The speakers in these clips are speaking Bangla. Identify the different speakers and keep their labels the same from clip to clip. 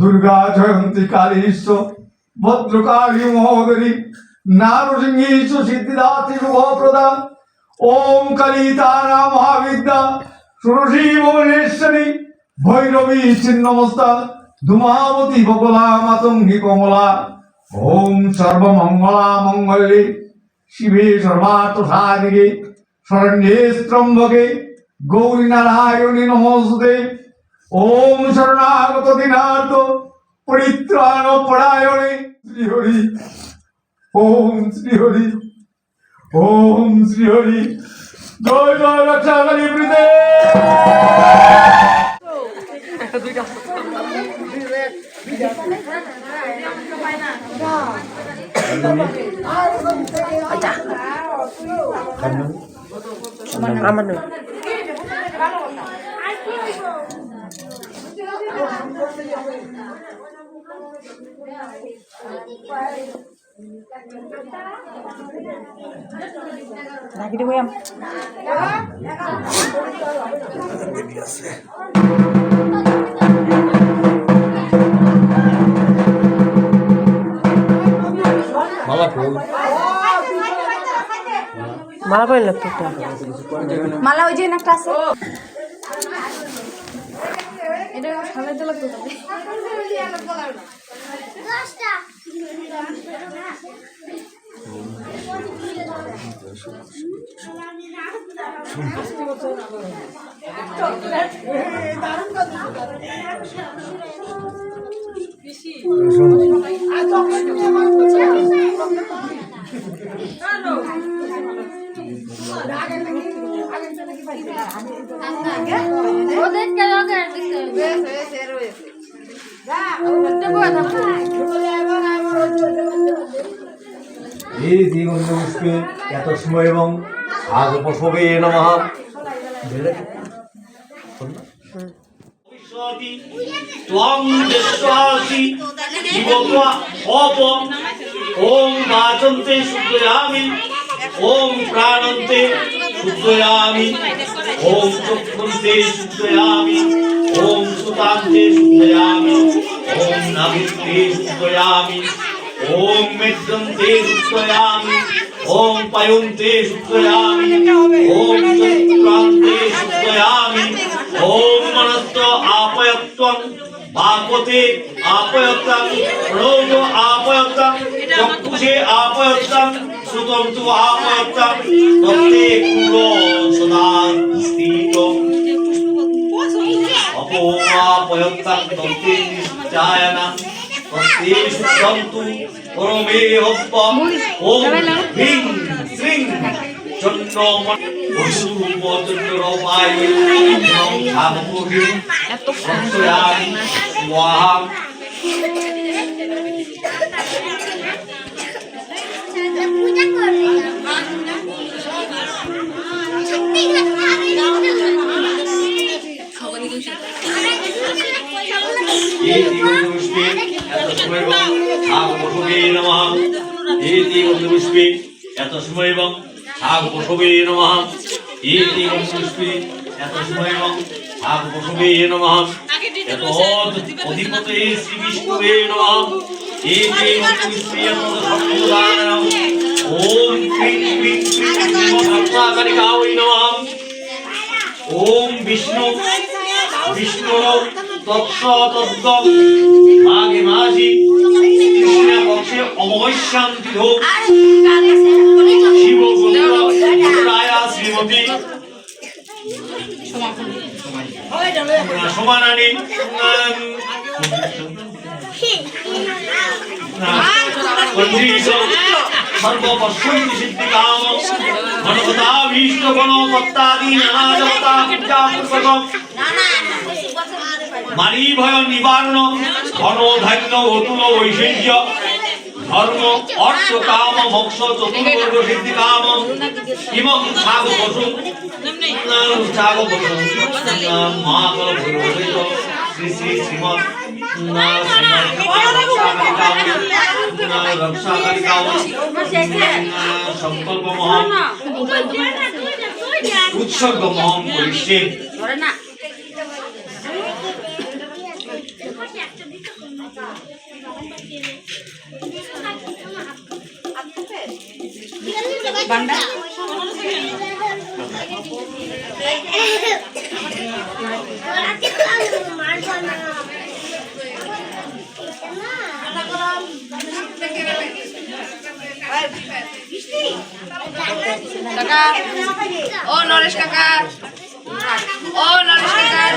Speaker 1: দুর্গা জয়ন্তী কালীশ ভদ্রকালী মহোদরী নারসিংহীশ সিদ্ধিদাত্রী শুভপ্রদা ওম কালী তারা মহাবিদ্যা ষোড়শী ভুবনেশ্বরী, ভৈরবী ছিন্নমস্তা ধুমাবতী বকুলা মাতঙ্গী কমলা, ওম সর্বমঙ্গলা মঙ্গলে, শিবে সর্বার্থ শরণ্যে স্তম্ভকে, গৌরী নারায়ণী নমস্তে। ওম শরণাগত দিনার্থ পরিত্রাণ পরায়ণে শ্রীহরি। ওম শ্রীহরি ওম শ্রীহরি। জয় জয় রক্ষাকালী প্রীতে।
Speaker 2: আমার নয় রাখি দেবো আম মালা পাই লাগতো একটা
Speaker 3: মালা ওই যে একটা আছে এটা সাজাইতে লাগতো তাহলে ওদেরকে লগে
Speaker 1: এই দিগন্ত পুষ্পে এত সময় এবং আগ প্রসবে নমঃ।
Speaker 4: ভবিষ্যতি, ত্বং দৃষ্টাসি জীবত্বা ওম প্রাণন্তে শুদ্ধয়ামি ওম চক্ষুন্তে শুদ্ধয়ামি ওম সুতান্তে শুদ্ধয়ামি ওম নাভিন্তে শুদ্ধয়ামি ওম মেদ্যন্তে শুদ্ধয়ামি ওম পায়ন্তে শুদ্ধয়ামি ওম চতুরান্তে শুদ্ধয়ামি ওম মনস্ত আপয়ত্বং বাপতে আপয়ত্তং রৌজ আপয়ত্তং চক্ষুষে আপয়ত্তং শ্রুতং তু আপয়ত্তং তত্তে কুলো সদা স্থিত। অপোমাপয়ত্তং তত্তে নিশ্চায়না। তত্তে শুদ্ধং তু পরমে হব্ব। ওম হ্রিং শ্রিং চন্দ্র পশু চন্দ্র স্বাহা
Speaker 3: এত
Speaker 4: সময় এবং আগ বসবে নমহাম এতে বসবে এত সময় এবং আগ বসবে নমহাম এত অধিপতে শ্রী বিষ্ণুবে নমহাম এতে বসবে এত সর্বদানম ওম ক্রিং ক্রিং ক্রিং ভক্তাকারিকা ওই নমহাম ওম বিষ্ণু। বিষ্ণু তৎস তদ্গ মাঘে মাসি কৃষ্ণ পক্ষে অমবৈশান্তি হোক শিব রায়া শ্রীমতী। সমানানি। সর্বপশ্বন্তি সিদ্ধিকাম মনগতাভীষ্ট গণ তত্তাদি নানা দেবতা পূজা পূর্বক মানি ভয় নিবারণ ধন ধান্য অতুল ঐশ্বর্য ধর্ম অর্থ শ্রী শ্রী শ্রীমৎ সংকল্প মহান উৎসর্গ মহম করিষ্যে
Speaker 3: বান্ডা কাকা। ও নরেশ কাকা। ও নরেশ কাকা।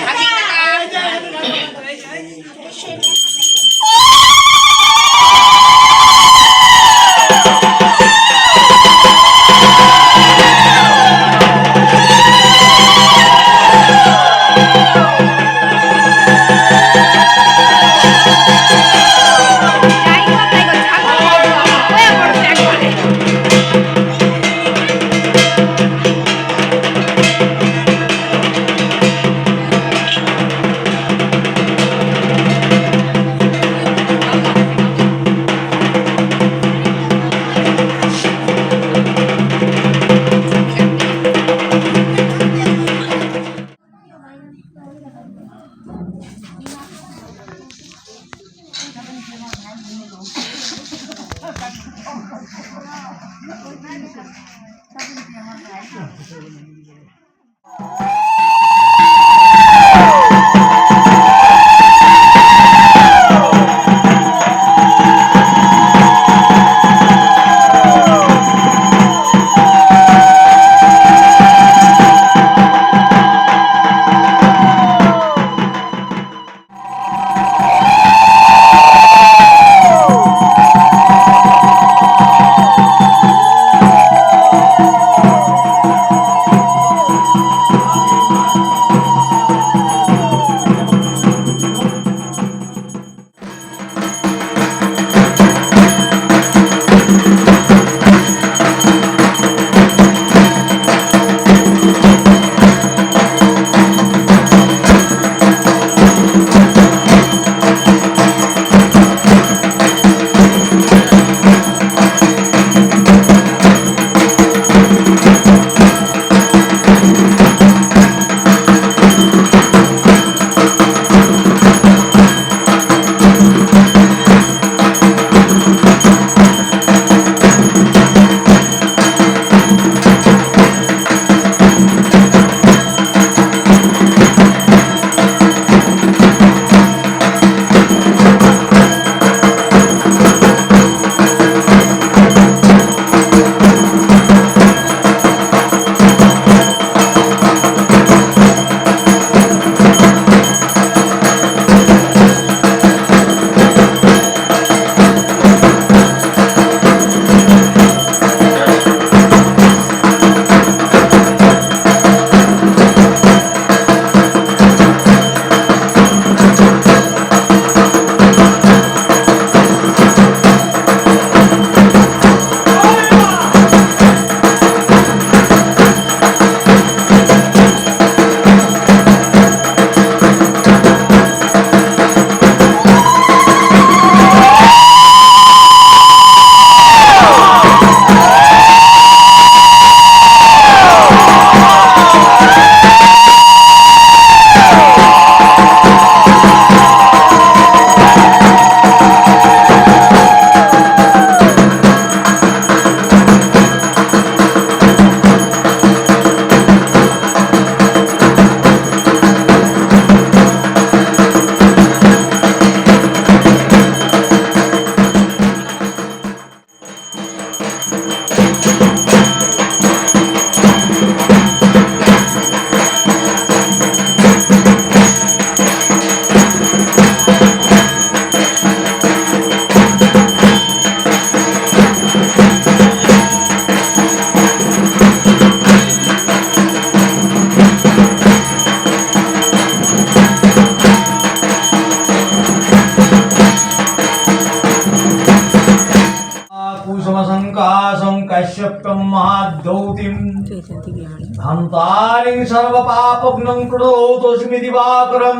Speaker 4: দিবাকরম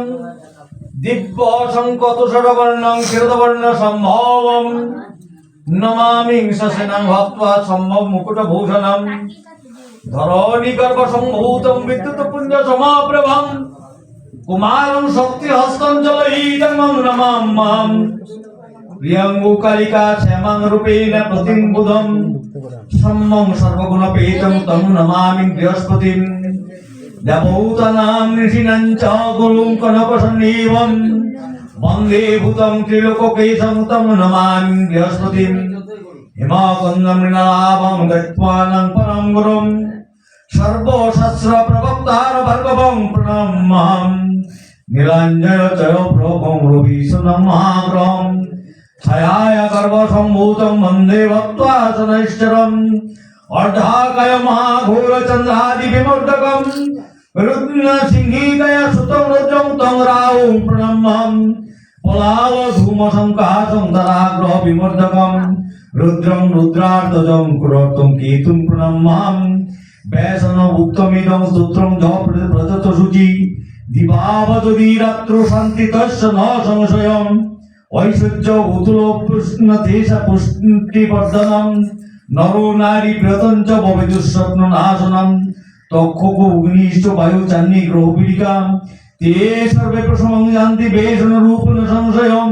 Speaker 4: দিব্য শঙ্কতুষরবর্ণং ক্ষীরতবর্ণ সম্ভবম। নমামি সসেনাং ভক্ত্বা সম্ভব মুকুটভূষণম। ধরণী গর্ভ সম্ভূতম বিদ্যুৎ পুঞ্জ সমাপ্রভম। কুমারং শক্তি হস্তঞ্চল ইদমং নমাম মাম। প্রিয়ঙ্গু কালিকা শ্যামাং রূপেণ প্রতিম্বুধম। সম্মং সর্বগুণপেতং তং নমামি বৃহস্পতিম। দেবৌতানাম ঋষিণাং চ গুরুং কনকসন্নিবম বন্দে ভূতং ত্রিলোককেশং তং নমামি বৃহস্পতিম হিমাকন্দম মৃণালাভং গত্বানং পরম গুরুম সর্বশাস্ত্র প্রবক্তার ভার্গবং প্রণমাম নীলাঞ্জয় চয় প্রভং রবি সুনমাগ্রহম ছায়ায় গর্ভসম্ভূতম বন্দে ভক্ত্বা অর্ধাকয় মহাঘোর চন্দ্রাদি বিমর্দকম ধূম সংকাশং তরাগ্রহ বিমর্দকম রুদ্রং রুদ্রার্ধজং কুরর্তং কেতুং প্রণমাম ব্যাসন উত্তমিদং স্তোত্রং য প্রদত্ত শুচি দিবাবদি রাত্র শান্তি তস্য ন সংশয়ম ঐশ্বর্য উতুল পুষ্ণ দেশ পুষ্টিবর্ধনম নর নারী প্রিয়তঞ্চ ভবিদুঃস্বপ্ন নাশনম তক্ষক অগ্নিষ্ঠ বায়ু চান্নি গ্রহ পীড়িকা তে সর্বে প্রসমং জান্তি বেশন রূপন সংশয়ম।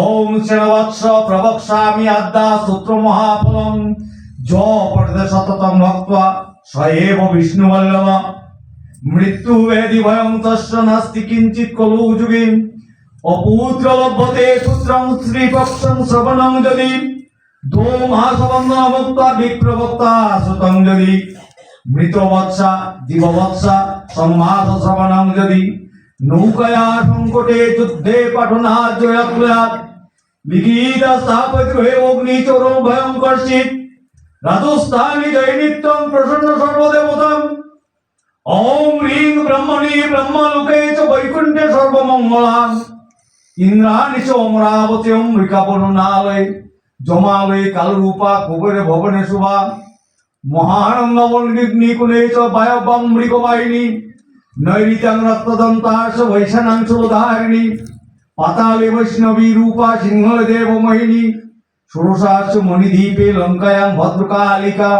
Speaker 4: ওম শ্রেণবৎস প্রবক্ষ্যামি আদ্যা স্তোত্র মহাফলম। য পঠতে সততম ভক্ত্বা স এব বিষ্ণুবল্লভ। মৃত্যু বেদি ভয়ং তস্য নাস্তি কিঞ্চিৎ কলু যুগে। অপুত্র লভ্যতে পুত্রং শ্রীপক্ষং শ্রবণং যদি। দো মাসবন্ধন মুক্তা বিপ্রবক্তা শ্রুতং যদি। মৃত বৎসা জীববৎসা সম্মাস শ্রবণং যদি নৌকয়া সংকটে যুদ্ধে পাঠনা জয়াকুলাত লিখিত স্থাপতি হয়ে অগ্নি চরম ভয়ঙ্কর্ষিত রাজস্থানি জয় নিত্যং প্রসন্ন সর্বদেবতাম। ওম হ্রিং ব্রহ্মণি ব্রহ্মলোকে চ বৈকুণ্ঠে সর্বমঙ্গলান ইন্দ্রাণি চ অমরাবতী অমৃকাবরণালয় জমালয় কালরূপা, কুবেরে ভবনে শুভা মহানন্দবন্নিকুলে চ বায়বং মৃগবাহিনী, নৈরিতাং রত্নদন্তাশ বৈশানাংশ ধারিণী পাতালে বৈষ্ণবী রূপা সিংহল দেব মোহিনী ষোড়শাশ মণিদ্বীপে লঙ্কায়াং ভদ্রকালিকা,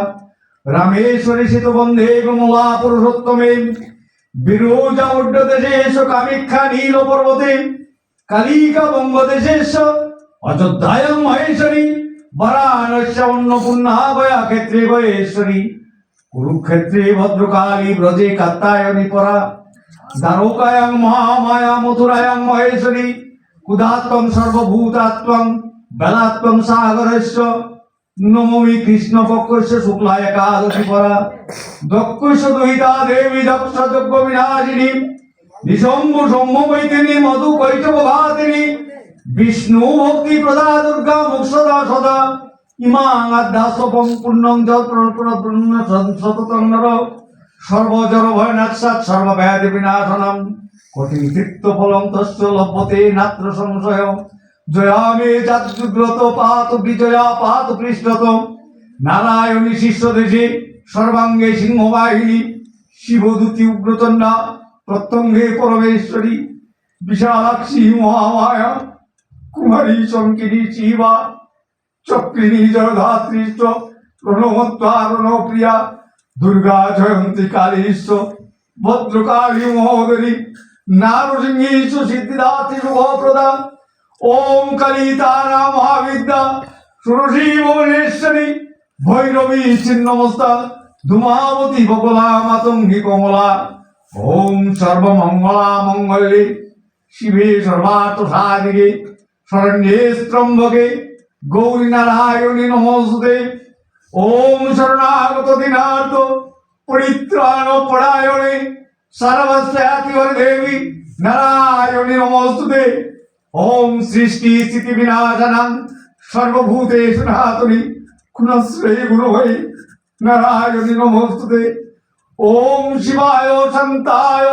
Speaker 4: রামেশ্বরী সেত বন্ধে কমলা পুরুষোত্তমে, বিরোজা কামিক্ষা নীল পর্বতে, কালিকা বঙ্গদেশেশ মহেশ্বরী। বারাণস্য অন্নপূর্ণা ক্ষেত্রে গয়েশ্বরী কুরুক্ষেত্রে ভদ্রকালী ব্রজে কাত্তায়নী পরা দ্বারকায়াং মহামায়া মথুরায়াং মহেশ্বরী কুদাত্তং সর্বভূতাত্মং বেলাত্মং সাগরস্য নমমি কৃষ্ণ পক্ষস্য শুক্লা একাদশী পরা দক্ষস্য দহিতা দেবী দক্ষ যজ্ঞ বিনাশিনী মধু কৈতব ঘাতিনী বিষ্ণু ভক্তি প্রদা দুর্গা মুক্ষদা সদা ইমাং আধ্যাসপং পূর্ণং সততং নর সর্বজর ভয়নাৎসাৎ সর্বব্যাধি বিনাশনম কোটি তৃপ্ত ফলং তস্য লভ্যতে নাত্র সংশয় জয়ামে জাগ্রত পাত বিজয়া পাত পৃষ্ঠত নারায়ণী শিষ্য দেশে সর্বাঙ্গে সিংহবাহিনী শিবদূতি উগ্রচণ্ডা প্রত্যঙ্গে পরমেশ্বরী বিশালাক্ষী মহামায়া কুমারী শঙ্কিনী শিবা, চক্রিণী জয়ধাত্রীশ্চ প্রণমত্বারণ প্রিয়া দুর্গা জয়ন্তী কালীশ্চ ভদ্রকালী মহোদরী নারসিংহীশ সিদ্ধিদাত্রী শুভপ্রদা ওম কালী তারা মহাবিদ্যা ষোড়শী ভুবনেশ্বরী, ভৈরবী ছিন্নমস্তা ধুমাবতী বকলা মাতঙ্গী কমলা, ওম সর্বমঙ্গলা মঙ্গলে, শিবে সর্বার্থ সাধিকে শরণ্যে স্তম্ভকে গৌরী নারায়ণী নমস্তে। ওম শরণাগত দিনার্থ পরিত্রাণ পরায়ণে সর্বস্যাতি দেবী নারায়ণী নমস্তে ওম সৃষ্টি স্থিতি বিনাশনং সর্বভূতেষু নাতুনি ক্ষুণশ্রী গুরুভৈ নারায়ণী নমস্তে ওম শিবায় শান্তায়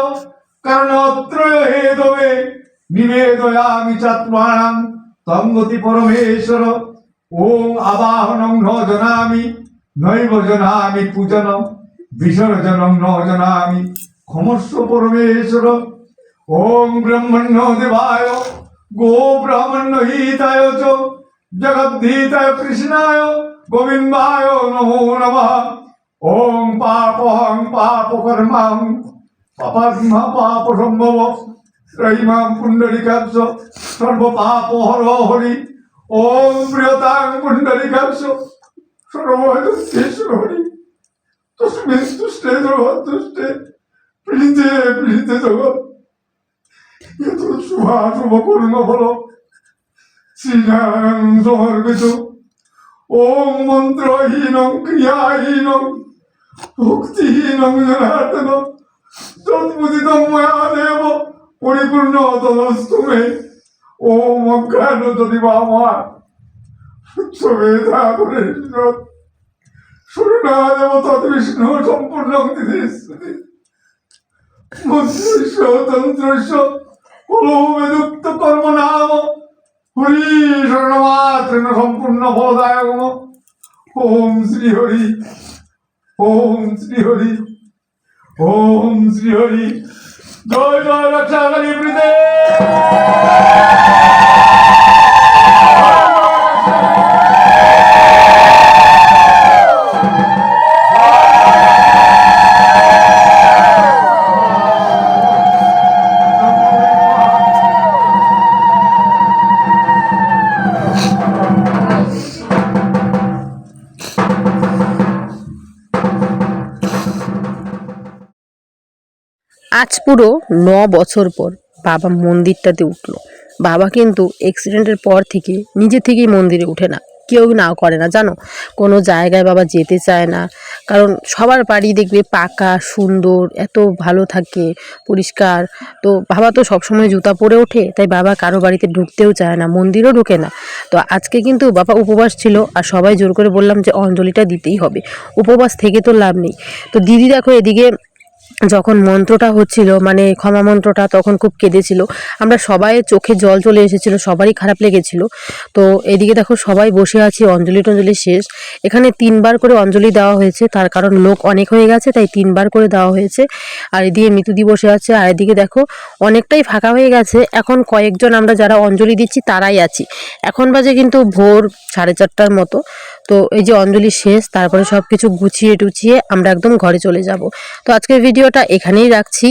Speaker 4: কর্ণত্রয় হেদবে নিবেদয়ামি চাত্মানাং তঙ্গতি পরমেশ্বর ওম আবাহনং ন জনামি নৈব জনামি পূজন বিসর্জনং ন জনামি ক্ষমস্ব পরমেশ্বর ওম ব্রহ্মণ্য দেবায় গো ব্রাহ্মণ্য হিতায় চ জগদ্ধীতায় কৃষ্ণায় গোবিন্দায় নমো নমঃ ওম পাপহং পাপকর্মাং পাপাত্মা পাপ সম্ভব ত্রয়ীমাম পুণ্ডরিকাক্ষ সর্ব পাপ হর হরি ওম প্রিয়তাং পুণ্ডরিকাক্ষ সর্বদুঃখেশ্বর হরি তস্মিন তুষ্টে জগৎ তুষ্টে পীড়িতে পীড়িতে জগৎ এত শুভাশুভ কর্ম ফল শ্রীনারায়ণ সমর্পিত ওম মন্ত্রহীন ক্রিয়াহীন ভক্তিহীন জনার্দন তৎপতিতম ময়া দেব পরিপূর্ণ তদস্তু মে। ওম অজ্ঞান যদি বামা উচ্চবেধা পরিষদ শরণাদেব তদ্বিষ্ণু সম্পূর্ণ দিদি মন্ত্রস্য কলৌবেদুক্ত কর্ম নাম হরি শরণমাত্রেণ সম্পূর্ণ ফলদায়ক ওম শ্রী হরি ওম শ্রী হরি ওম শ্রী হরি জয় জয় রক্ষা কালী প্রীতে
Speaker 2: আজ পুরো ন বছর পর বাবা মন্দিরটাতে উঠল। বাবা কিন্তু অ্যাক্সিডেন্টের পর থেকে নিজে থেকেই মন্দিরে উঠে না, কেউ না করে না, জানো? কোনো জায়গায় বাবা যেতে চায় না, কারণ সবার বাড়ি দেখবে পাকা, সুন্দর, এত ভালো থাকে, পরিষ্কার। তো বাবা তো সবসময় জুতা পরে ওঠে, তাই বাবা কারও বাড়িতে ঢুকতেও চায় না, মন্দিরও ঢোকে না। তো আজকে কিন্তু বাবা উপবাস ছিল, আর সবাই জোর করে বললাম যে অঞ্জলিটা দিতেই হবে। উপবাস থেকে তো লাভ নেই। তো দিদি দেখো এদিকে যখন মন্ত্রটা হচ্ছিল মানে ক্ষমা মন্ত্রটা তখন খুব কেঁদেছিল। আমরা সবাই চোখে জল চলে এসেছিল, সবারই খারাপ লেগেছিল। তো এদিকে দেখো সবাই বসে আছি, অঞ্জলি টঞ্জলি শেষ। এখানে তিনবার করে অঞ্জলি দেওয়া হয়েছে, তার কারণ লোক অনেক হয়ে গেছে, তাই তিনবার করে দেওয়া হয়েছে। আর এদিকে মৃতুদি বসে আছে, আর এদিকে দেখো অনেকটাই ফাঁকা হয়ে গেছে। এখন কয়েকজন আমরা যারা অঞ্জলি দিচ্ছি, তারাই আছি। এখন বাজে কিন্তু ভোর সাড়ে চারটার মতো। তো এই যে অঞ্জলি শেষ, তারপরে সব কিছু গুছিয়ে টুছিয়ে আমরা একদম ঘরে চলে যাব। তো আজকের ভিডিওটা এখানেই রাখছি।